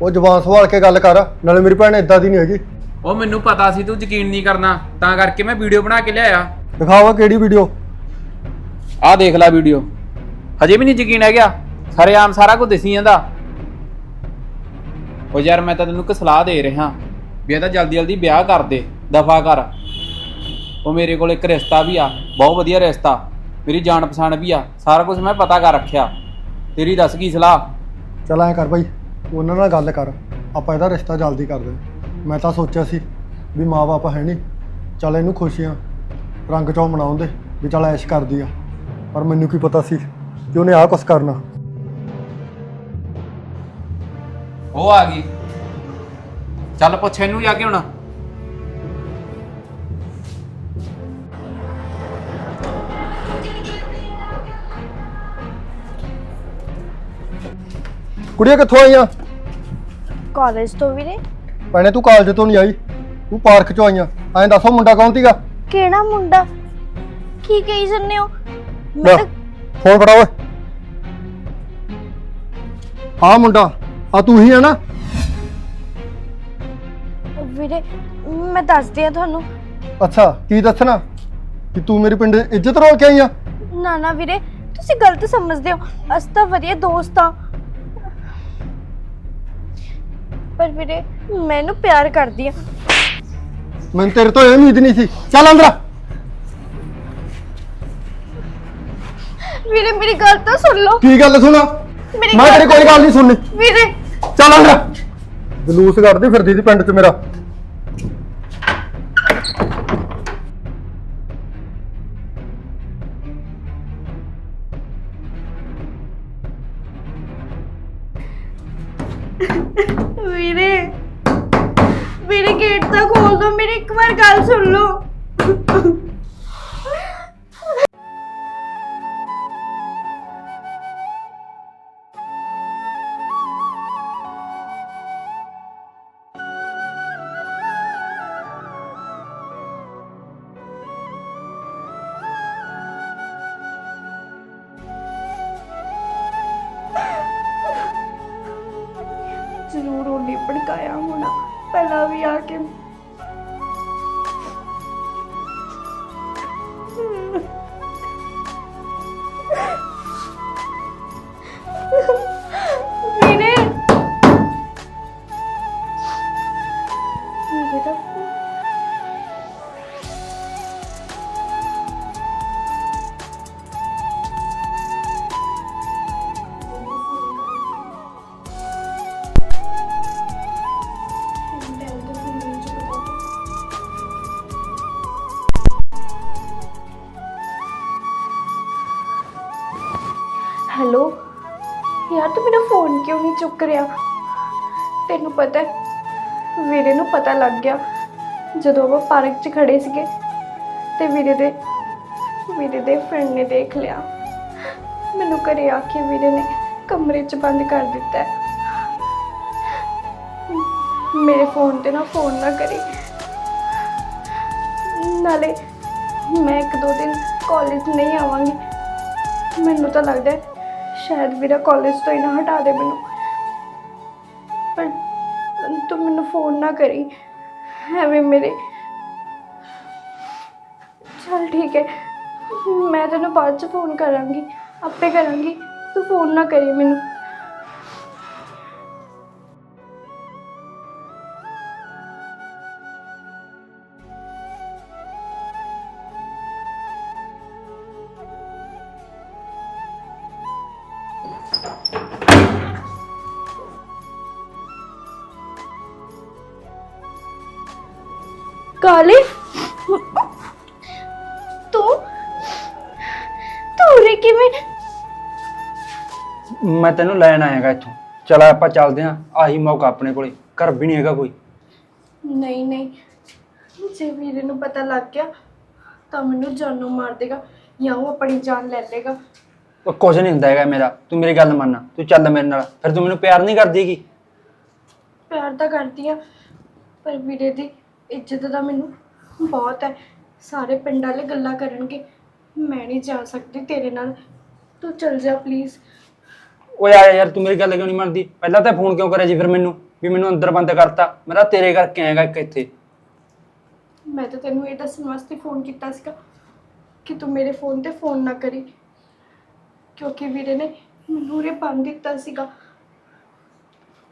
ਉਹ ਜ਼ਬਾਨ ਸੰਭਾਲ ਕੇ ਗੱਲ ਕਰ। ਨਾਲੇ ਮੇਰੀ ਭੈਣ ਇਦਾਂ ਦੀ ਨਹੀਂ ਹੈਗੀ। ਉਹ ਮੈਨੂੰ ਪਤਾ ਸੀ ਤੂੰ ਯਕੀਨ ਨਹੀਂ ਕਰਨਾ। ਤਾਂ ਕਰਕੇ ਮੈਂ ਵੀਡੀਓ ਬਣਾ ਕੇ ਲਿਆਇਆ। ਦਿਖਾਵਾ ਕਿਹੜੀ ਵੀਡੀਓ? ਆਹ ਦੇਖ ਲੈ ਵੀਡੀਓ। ਹਜੇ ਵੀ ਨਹੀਂ ਯਕੀਨ ਹੈ ਗਿਆ ਆਮ ਸਾਰਾ ਕੁਝ ਦਿਸੀ ਜਾਂਦਾ। ਉਹ ਯਾਰ ਮੈਂ ਤਾਂ ਤੈਨੂੰ ਇੱਕ ਸਲਾਹ ਦੇ ਰਿਹਾ, ਵੀ ਇਹਦਾ ਜਲਦੀ ਜਲਦੀ ਵਿਆਹ ਕਰ ਦੇ, ਦਫਾ ਕਰ। ਉਹ ਮੇਰੇ ਕੋਲ ਇੱਕ ਰਿਸ਼ਤਾ ਵੀ ਆ, ਬਹੁਤ ਵਧੀਆ ਰਿਸ਼ਤਾ, ਮੇਰੀ ਜਾਣ ਪਛਾਣ ਵੀ ਆ, ਸਾਰਾ ਕੁਝ ਮੈਂ ਪਤਾ ਕਰ ਰੱਖਿਆ। ਤੇਰੀ ਦੱਸ ਕੀ ਸਲਾਹ? ਚੱਲ ਐ ਕਰ ਬਾਈ, ਉਹਨਾਂ ਨਾਲ ਗੱਲ ਕਰ, ਆਪਾਂ ਇਹਦਾ ਰਿਸ਼ਤਾ ਜਲਦੀ ਕਰ ਦੇ। ਮੈਂ ਤਾਂ ਸੋਚਿਆ ਸੀ ਵੀ ਮਾਪੇ ਹੈ ਨਹੀਂ, ਚੱਲ ਇਹਨੂੰ ਖੁਸ਼ੀਆਂ ਰੰਗ ਚੌ ਮਨਾਉਣ ਦੇ, ਵੀ ਚੱਲ ਐਸ਼ ਕਰਦੀ ਆ। ਪਰ ਮੈਨੂੰ ਕੀ ਪਤਾ ਸੀ ਕਿ ਉਹਨੇ ਆਹ ਕੁਛ ਕਰਨਾ। ਉਹ ਆ ਗਈ। ਚੱਲ ਪੁੱਛ ਇਹਨੂੰ ਜਾ ਕੇ ਹੁਣ। ਕੁੜੀਆਂ ਕਿੱਥੋਂ ਆਈਆਂ? ਕਾਲਜ ਤੋਂ ਵੀਰੇ। ਭੈਣੇ ਤੂੰ ਕਾਲਜ ਤੋਂ ਨਹੀਂ ਆਈ। ਤੂੰ ਪਾਰਕ ਚੋਂ ਆਈਆਂ। ਐਂ ਦੱਸੋ ਮੁੰਡਾ ਕੌਣ ਸੀਗਾ? ਕਿਹੜਾ ਮੁੰਡਾ? ਕੀ ਕਹੀ ਜੰਨੇ ਹੋ? ਲੈ ਮੈਂ ਤਾਂ ਫੋਨ ਫੜਾ ਓਏ। ਹਾਂ ਮੁੰਡਾ। ਆ ਤੂੰ ਹੀ ਆ ਨਾ। ਵੀਰੇ ਮੈਂ ਦੱਸਦੀ ਆ ਤੁਹਾਨੂੰ। ਅੱਛਾ ਕੀ ਦੱਸਣਾ? ਕਿ ਤੂੰ ਮੇਰੇ ਪਿੰਡ ਇੱਜ਼ਤ ਰੋਲ ਕੇ ਆਈ ਆ? ਨਾ ਨਾ ਵੀਰੇ ਤੁਸੀਂ ਗਲਤ ਸਮਝਦੇ ਹੋ। ਅਸੀਂ ਤਾਂ ਵਧੀਆ ਦੋਸਤ ਆ ਪਰ ਵੀਰੇ ਮੈਨੂੰ ਪਿਆਰ ਕਰਦੀ ਆ। ਮੈਨੂੰ ਤੇਰੇ ਤੋਂ ਇਹ ਉਮੀਦ ਨਹੀਂ ਸੀ। ਚੱਲ ਅੰਦਰ ਆ। ਵੀਰੇ ਮੇਰੀ ਗੱਲ ਤਾਂ ਸੁਣ ਲਓ। ਕੀ ਗੱਲ ਸੁਣਾ? ਮੇਰੀ ਮੈਂ ਤੇਰੀ ਕੋਈ ਗੱਲ ਨਹੀਂ ਸੁਣਨੀ। ਵੀਰੇ ਚੱਲ ਅੰਦਰ ਜਲੂਸ ਕੱਢਦੀ ਫਿਰਦੀ ਸੀ ਪਿੰਡ 'ਚ ਮੇਰਾ। ਜ਼ਰੂਰ ਉਹਨੇ ਭੜਕਾਇਆ ਹੋਣਾ। ਪਹਿਲਾਂ ਵੀ ਆ ਕੇ ਪਤਾ ਹੈ? ਵੀਰੇ ਨੂੰ ਪਤਾ ਲੱਗ ਗਿਆ। ਜਦੋਂ ਉਹ ਪਾਰਕ 'ਚ ਖੜੇ ਸੀਗੇ, ਤੇ ਵੀਰੇ ਦੇ ਵੀਰੇ ਦੇ ਫਰੈਂਡ ਨੇ ਦੇਖ ਲਿਆ। ਮੈਨੂੰ ਘਰੇ ਆ ਕੇ ਵੀਰੇ ਨੇ ਕਮਰੇ 'ਚ ਬੰਦ ਕਰ ਦਿੱਤਾ ਹੈ। ਮੇਰੇ ਫੋਨ ਤੇ ਨਾ ਫੋਨ ਨਾ ਕਰੀ। ਨਾਲੇ ਮੈਂ ਇੱਕ ਦੋ ਦਿਨ ਕਾਲਜ ਨਹੀਂ ਆਵਾਂਗੀ। ਮੈਨੂੰ ਤਾਂ ਲੱਗਦਾ ਹੈ, ਸ਼ਾਇਦ ਵੀਰਾ ਕਾਲਜ ਤੋਂ ਹੀ ਨਾ ਹਟਾ ਦੇ ਮੈਨੂੰ। ਤੂੰ ਮੈਨੂੰ ਫੋਨ ਨਾ ਕਰੀ। ਐਵੇਂ ਮੇਰੇ ਚਲ ਠੀਕ ਹੈ। ਮੈਂ ਤੈਨੂੰ ਬਾਅਦ ਚ ਫੋਨ ਕਰਾਂਗੀ। ਆਪੇ ਕਰਾਂਗੀ। ਤੂੰ ਫੋਨ ਨਾ ਕਰੀ ਮੈਨੂੰ। ਕਾਲੇ। ਤੂੰ ਤੂੰ ਰੇ ਕਿਵੇਂ? ਮੈਂ ਤੈਨੂੰ ਲੈਣ ਆਇਆਗਾ ਇੱਥੋਂ। ਚਲ ਆਪਾਂ ਚੱਲਦੇ ਆਂ ਆਹੀ ਮੌਕਾ ਆਪਣੇ ਕੋਲੇ। ਘਰ ਵੀ ਨਹੀਂ ਹੈਗਾ ਕੋਈ। ਨਹੀਂ ਨਹੀਂ। ਜੇ ਵੀਰੇ ਨੂੰ ਪਤਾ ਲੱਗ ਗਿਆ ਤਾਂ ਮੈਨੂੰ ਜਾਨੋਂ ਮਾਰ ਦੇਗਾ ਜਾਂ ਉਹ ਆਪਣੀ ਜਾਨ ਲੈ ਲੇਗਾ ਉਹ ਕੁਝ ਨਹੀਂ ਹੁੰਦਾ ਹੈਗਾ ਮੇਰਾ। ਤੂੰ ਮੇਰੀ ਗੱਲ ਮੰਨ। ਤੂੰ ਚੱਲ ਮੇਰੇ ਨਾਲ। ਫਿਰ ਤੂੰ ਮੈਨੂੰ ਪਿਆਰ ਨਹੀਂ ਕਰਦੀਗੀ ਪਿਆਰ ਤਾਂ ਕਰਦੀ ਆ ਪਰ ਵੀਰੇ ਦੀ ਇੱਜ਼ਤ ਤਾਂ ਮੈਨੂੰ ਬਹੁਤ ਹੈ। ਸਾਰੇ ਪਿੰਡ ਵਾਲੇ ਗੱਲਾਂ ਕਰਨਗੇ। ਮੈਂ ਨਹੀਂ ਜਾ ਸਕਦੀ ਤੇਰੇ ਨਾਲ। ਤੂੰ ਚੱਲ ਜਾ ਪਲੀਜ਼ ਓਏ ਆ ਯਾਰ ਤੂੰ ਮੇਰੀ ਗੱਲ ਕਿਉਂ ਨਹੀਂ ਮੰਨਦੀ? ਪਹਿਲਾਂ ਤਾਂ ਫੋਨ ਕਿਉਂ ਕਰਿਆ ਜੀ ਫਿਰ ਮੈਨੂੰ? ਵੀ ਮੈਨੂੰ ਅੰਦਰ ਬੰਦ ਕਰਤਾ। ਮੈਂ ਤਾਂ ਤੇਰੇ ਕਰਕੇ ਆਏਗਾ ਇੱਕ ਇੱਥੇ। ਮੈਂ ਤਾਂ ਤੈਨੂੰ ਇਹ ਦੱਸਣ ਵਾਸਤੇ ਫੋਨ ਕੀਤਾ ਸੀਗਾ ਕਿ ਤੂੰ ਮੇਰੇ ਫੋਨ ਤੇ ਫੋਨ ਨਾ ਕਰੀ। ਕਿਉਂਕਿ ਵੀਰੇ ਨੇ ਮੈਨੂੰ ਰੇ ਬੰਦ ਦਿੱਤਾ ਸੀਗਾ।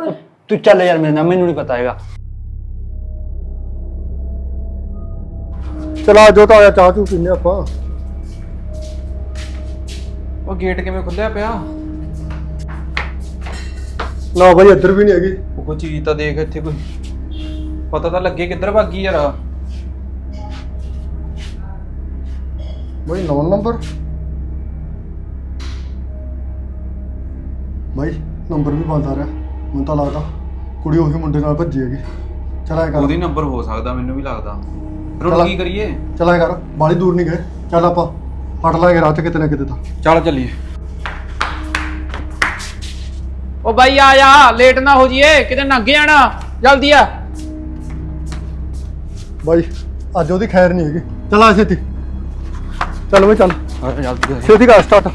ਪਰ ਤੂੰ ਚੱਲ ਯਾਰ ਮੇਰੇ ਨਾਲ ਮੈਨੂੰ ਨਹੀਂ ਪਤਾ ਹੈਗਾ। ਚਲਾ ਜੋ ਤਾਂ ਆਇਆ ਚਾਹ ਚੂ ਪੀਨੇ ਆਪਾਂ। ਉਹ ਗੇਟ ਕਿਵੇਂ ਖੁੱਲਿਆ ਪਿਆ? ਨਾ ਬਾਈ ਇੱਧਰ ਵੀ ਨਹੀਂ ਹੈਗੀ। ਉਹ ਕੋਈ ਚੀਜ਼ ਤਾਂ ਦੇਖ ਇੱਥੇ ਕੋਈ। ਪਤਾ ਤਾਂ ਲੱਗੇ ਕਿੱਧਰ ਭੱਗੀ ਯਾਰ ਬਾਈ 9 ਨੰਬਰ? ਬਾਈ ਨੰਬਰ ਵੀ ਬੰਦ ਆ ਰਿਹਾ। ਮੈਨੂੰ ਤਾਂ ਲੱਗਦਾ ਕੁੜੀ ਉਹੀ ਮੁੰਡੇ ਨਾਲ ਭੱਜੀ ਹੈਗੀ। ਚਲਾ ਕਰ। ਉਹਦੀ ਨੰਬਰ ਹੋ ਸਕਦਾ ਮੈਨੂੰ ਵੀ ਲੱਗਦਾ। ਫਿਰ ਹੁਣ ਚਲਾ। ਕੀ ਕਰੀਏ? ਚਲਾ ਕਰ ਬਾਲੀ ਦੂਰ ਨਹੀਂ ਗਏ। ਚੱਲ ਆਪਾਂ ਫੜ ਲਾਂਗੇ ਰਾਹ 'ਚ ਕਿਤੇ ਨਾ ਕਿਤੇ ਤਾਂ। ਚੱਲ ਚੱਲੀਏ। ਉਹ ਬਾਈ ਆ ਜਾ ਲੇਟ ਨਾ ਹੋ ਜੀਏ ਕਿਤੇ ਨੰਗ ਜਾਣਾ ਜਲਦੀ ਆ। ਬਾਈ ਅੱਜ ਉਹਦੀ ਖੈਰ ਨਹੀਂ ਹੈਗੀ। ਚਲਾ ਛੇਤੀ। ਚੱਲ ਬਈ ਚੱਲ। ਜਲਦੀ ਛੇਤੀ ਕਰ ਸਟਾਰਟ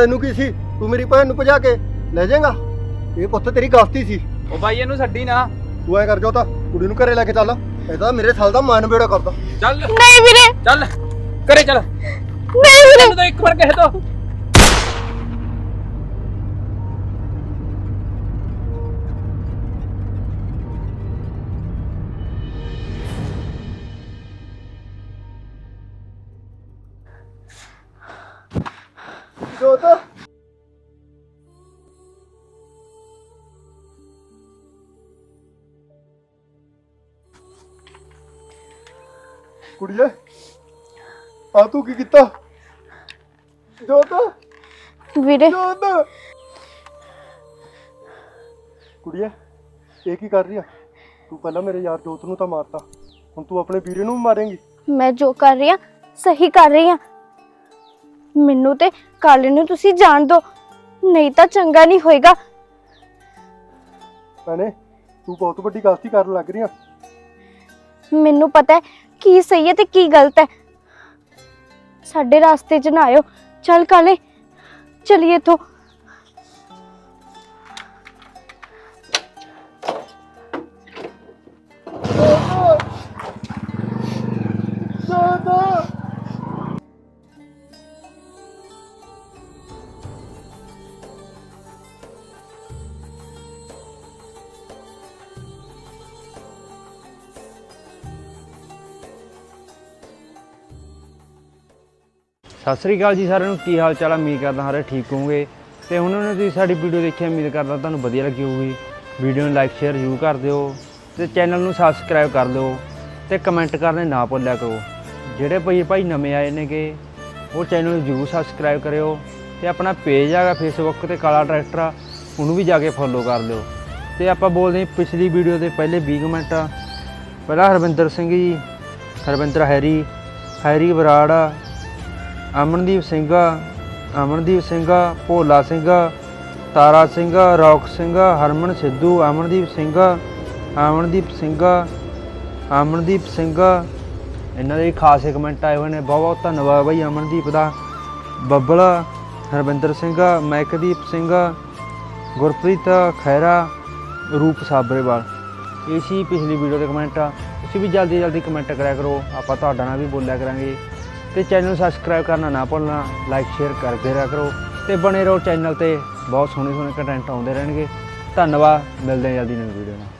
ਤੈਨੂੰ ਕੀ ਸੀ? ਤੂੰ ਮੇਰੀ ਭੈਣ ਨੂੰ ਭਜਾ ਕੇ ਲੈ ਜਾਏਗਾ? ਇਹ ਪੁੱਤ ਤੇਰੀ ਗਲਤੀ ਸੀ। ਉਹ ਬਾਈ ਇਹਨੂੰ ਛੱਡੀ ਨਾ। ਤੂੰ ਐ ਕਰ ਜੋ ਤਾਂ ਕੁੜੀ ਨੂੰ ਘਰੇ ਲੈ ਕੇ ਚੱਲ। ਇਹ ਤਾਂ ਮੇਰੇ ਸਾਲ ਦਾ ਮਾਨ ਬੇੜਾ ਕਰਦਾ। ਚੱਲ। ਨਹੀਂ ਵੀਰੇ। ਚੱਲ। ਕਰੇ ਚੱਲ। ਨਹੀਂ ਵੀਰੇ। ਤੈਨੂੰ ਤਾਂ ਇੱਕ ਵਾਰ ਕਹਿ ਦੋ। ਕੁੜੀਏ। ਆ ਤੂੰ ਕੀ ਕੀਤਾ? ਜੋਤ। ਵੀਰੇ। ਜੋਤ। ਕੁੜੀਏ ਇਹ ਕੀ ਕਰ ਰਹੀ ਆ? ਤੂੰ ਪਹਿਲਾਂ ਮੇਰੇ ਯਾਰ ਜੋਤ ਨੂੰ ਤਾਂ ਮਾਰਤਾ। ਹੁਣ ਤੂੰ ਆਪਣੇ ਵੀਰੇ ਨੂੰ ਵੀ ਮਾਰੇਂਗੀ। ਮੈਂ ਜੋ ਕਰ ਰਹੀ ਹਾਂ ਸਹੀ ਕਰ ਰਹੀ ਹਾਂ ਮੈਨੂੰ ਤੇ ਕਾਲੇ ਨੂੰ ਤੁਸੀਂ ਜਾਣ ਦਿਓ ਨਹੀਂ ਤਾਂ ਚੰਗਾ ਨਹੀਂ ਹੋਏਗਾ। ਭੈਣੇ ਤੂੰ ਬਹੁਤ ਵੱਡੀ ਗਲਤੀ ਕਰਨ ਲੱਗ ਰਹੀ ਆ। ਮੈਨੂੰ ਪਤਾ ਹੈ ਕੀ ਸਹੀ ਹੈ ਤੇ ਕੀ ਗਲਤ ਹੈ? ਸਾਡੇ ਰਾਸਤੇ 'ਚ ਨਾ ਆਇਓ। ਚੱਲ ਕਾਲੇ, ਚਲੀਏ ਇੱਥੋਂ। ਸਤਿ ਸ੍ਰੀ ਅਕਾਲ ਜੀ ਸਾਰਿਆਂ ਨੂੰ, ਕੀ ਹਾਲ ਚਾਲ ਆ? ਉਮੀਦ ਕਰਦਾ ਸਾਰੇ ਠੀਕ ਹੋਵੋਗੇ। ਤੇ ਹੁਣ ਨੇ ਤੁਸੀਂ ਸਾਡੀ ਵੀਡੀਓ ਦੇਖੀ, ਉਮੀਦ ਕਰਦਾ ਤੁਹਾਨੂੰ ਵਧੀਆ ਲੱਗੀ ਹੋਊਗੀ। ਵੀਡੀਓ ਨੂੰ ਲਾਈਕ ਸ਼ੇਅਰ ਜ਼ਰੂਰ ਕਰ ਦਿਓ ਤੇ ਚੈਨਲ ਨੂੰ ਸਬਸਕ੍ਰਾਈਬ ਕਰ ਦਿਓ ਤੇ ਕਮੈਂਟ ਕਰਨੇ ਨਾ ਭੁੱਲਿਆ ਕਰੋ। ਜਿਹੜੇ ਭਾਈ ਭਾਈ ਨਵੇਂ ਆਏ ਨੇਗੇ, ਉਹ ਚੈਨਲ ਨੂੰ ਜ਼ਰੂਰ ਸਬਸਕ੍ਰਾਈਬ ਕਰਿਓ ਤੇ ਆਪਣਾ ਪੇਜ ਹੈਗਾ ਫੇਸਬੁੱਕ ਤੇ ਕਾਲਾ ਟਰੈਕਟਰ ਆ, ਉਹਨੂੰ ਵੀ ਜਾ ਕੇ ਫੋਲੋ ਕਰ ਲਿਓ ਤੇ ਆਪਾਂ ਬੋਲਦੇ ਹਾਂ ਪਿਛਲੀ ਵੀਡੀਓ ਦੇ ਪਹਿਲੇ 20 ਕਮੈਂਟ ਆ ਪਹਿਲਾ Harvinder Singh ji, Harvinder Harry Harry Brar Amandeep Singh Amandeep Singh, Bhola Singh, Tara Singh, Rock Singh, Harman Sidhu, Amandeep Singh Amandeep Singh Amandeep Singh. ਇਹਨਾਂ ਦੇ ਖਾਸ ਕਮੈਂਟ ਆਏ ਹੋਏ ਨੇ। ਬਹੁਤ ਬਹੁਤ ਧੰਨਵਾਦ ਬਾਈ ਅਮਨਦੀਪ ਦਾ। ਬੱਬਲ, ਹਰਵਿੰਦਰ ਸਿੰਘ ਮੈਕਦੀਪ ਸਿੰਘ, ਗੁਰਪ੍ਰੀਤ ਖੈਰਾ ਰੂਪ ਸਾਬਰੇਵਾਲ। ਇਹ ਸੀ ਪਿਛਲੀ ਵੀਡੀਓ ਦੇ ਕਮੈਂਟ ਤੁਸੀਂ ਵੀ ਜਲਦੀ ਜਲਦੀ ਕਮੈਂਟ ਕਰਿਆ ਕਰੋ। ਆਪਾਂ ਤੁਹਾਡਾ ਨਾਲ ਵੀ ਬੋਲਿਆ ਕਰਾਂਗੇ। ਤੇ ਚੈਨਲ ਨੂੰ ਸਬਸਕ੍ਰਾਈਬ ਕਰਨਾ ਨਾ ਭੁੱਲਣਾ ਲਾਈਕ ਸ਼ੇਅਰ ਕਰਦੇ ਰਿਹਾ ਕਰੋ ਤੇ ਬਣੇ ਰਹੋ ਚੈਨਲ ਤੇ। ਬਹੁਤ ਸੋਹਣੇ ਸੋਹਣੇ ਕੰਟੈਂਟ ਆਉਂਦੇ ਰਹਿਣਗੇ। ਧੰਨਵਾਦ, ਮਿਲਦੇ ਹਾਂ ਜਲਦੀ ਨਵੀਂ ਵੀਡੀਓ ਨਾਲ।